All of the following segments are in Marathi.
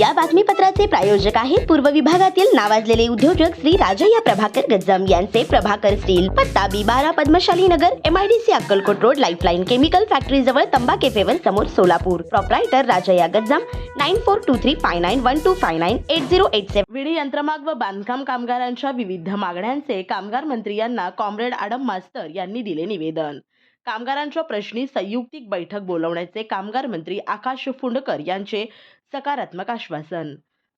या बातमीपत्राचे प्रायोजक आहेत पूर्व विभागातील नावाजलेले उद्योजक श्री राजय्या प्रभाकर गज्जम यांचे प्रभाकर स्टील पत्ता बी बारा Padmashali Nagar MIDC Akkalkot road Lifeline chemical factory जवळ तंबा केफेवर समोर Solapur. Proprietor Rajayya Gajjam nine four two three five nine one two five nine eight zero eight seven विडी यंत्रमाग व बांधकाम कामगारांच्या विविध मागण्यांचे कामगार मंत्री यांना कॉम्रेड आडम मास्तर यांनी दिले निवेदन. कामगारांच्या प्रश्नी संयुक्तिक बैठक बोलवण्याचे कामगार मंत्री आकाश फुंडकर यांचे सकारात्मक आश्वासन.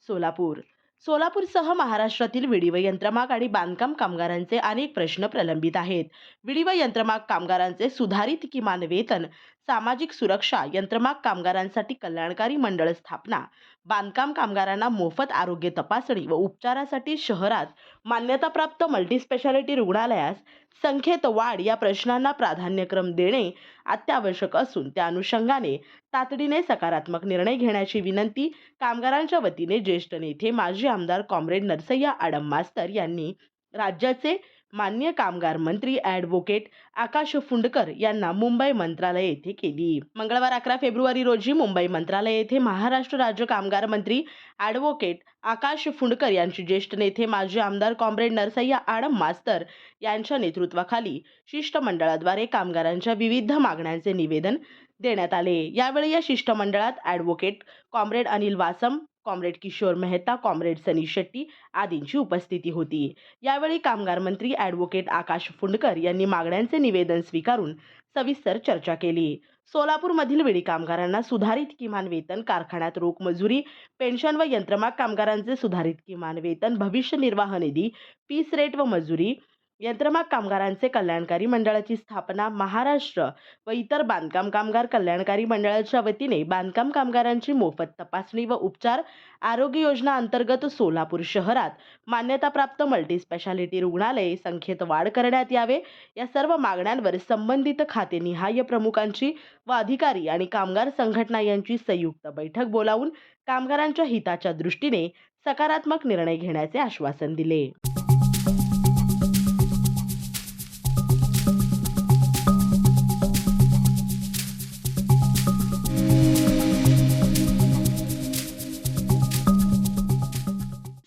सोलापूर. सोलापूरसह महाराष्ट्रातील विडी व यंत्रमाग आणि बांधकाम कामगारांचे अनेक प्रश्न प्रलंबित आहेत. विडी व यंत्रमाग कामगारांचे सुधारित किमान वेतन सामाजिक सुरक्षा यंत्रमाग कामगारांसाठी कल्याणकारी मंडळ स्थापना बांधकाम कामगारांना मोफत आरोग्य तपासणी व उपचारासाठी शहरात मान्यताप्राप्त मल्टीस्पेशालिटी रुग्णालयास संख्येत वाढ या प्रश्नांना प्राधान्यक्रम देणे अत्यावश्यक असून त्या अनुषंगाने तातडीने सकारात्मक निर्णय घेण्याची विनंती कामगारांच्या वतीने ज्येष्ठ नेते माजी आमदार कॉम्रेड नरसय्या आडम मास्तर यांनी राज्याचे मान्य कामगार मंत्री ॲडव्होकेट आकाश फुंडकर यांना मुंबई मंत्रालय येथे केली. मंगळवार अकरा फेब्रुवारी रोजी मुंबई मंत्रालय येथे महाराष्ट्र राज्य कामगार मंत्री ॲडव्होकेट आकाश फुंडकर यांचे ज्येष्ठ नेते माजी आमदार कॉम्रेड नरसय्या आडम मास्तर यांच्या नेतृत्वाखाली शिष्टमंडळाद्वारे कामगारांच्या विविध मागण्यांचे निवेदन देण्यात आले. यावेळी या शिष्टमंडळात advocate comrade Anil Vasam comrade Kishor Mehta comrade Sunny Shetty आदींची उपस्थिती होती. यावेळी कामगार मंत्री ॲडव्होकेट आकाश फुंडकर यांनी मागण्यांचे निवेदन स्वीकारून सविस्तर चर्चा केली. सोलापूरमधील विडी कामगारांना सुधारित किमान वेतन कारखान्यात रोख मजुरी पेन्शन व यंत्रमाग कामगारांचे सुधारित किमान वेतन भविष्य निर्वाह निधी पीस रेट व मजुरी यंत्रमाग कामगारांचे कल्याणकारी मंडळाची स्थापना महाराष्ट्र व इतर बांधकाम कामगार कल्याणकारी मंडळाच्या वतीने बांधकाम कामगारांची मोफत तपासणी व उपचार आरोग्य योजना अंतर्गत सोलापूर शहरात मान्यताप्राप्त मल्टीस्पेशालिटी रुग्णालय संख्येत वाढ करण्यात यावे. या सर्व मागण्यांवर संबंधित खातेनिहाय प्रमुखांची व अधिकारी आणि कामगार संघटना यांची संयुक्त बैठक बोलावून कामगारांच्या हिताच्या दृष्टीने सकारात्मक निर्णय घेण्याचे आश्वासन दिले.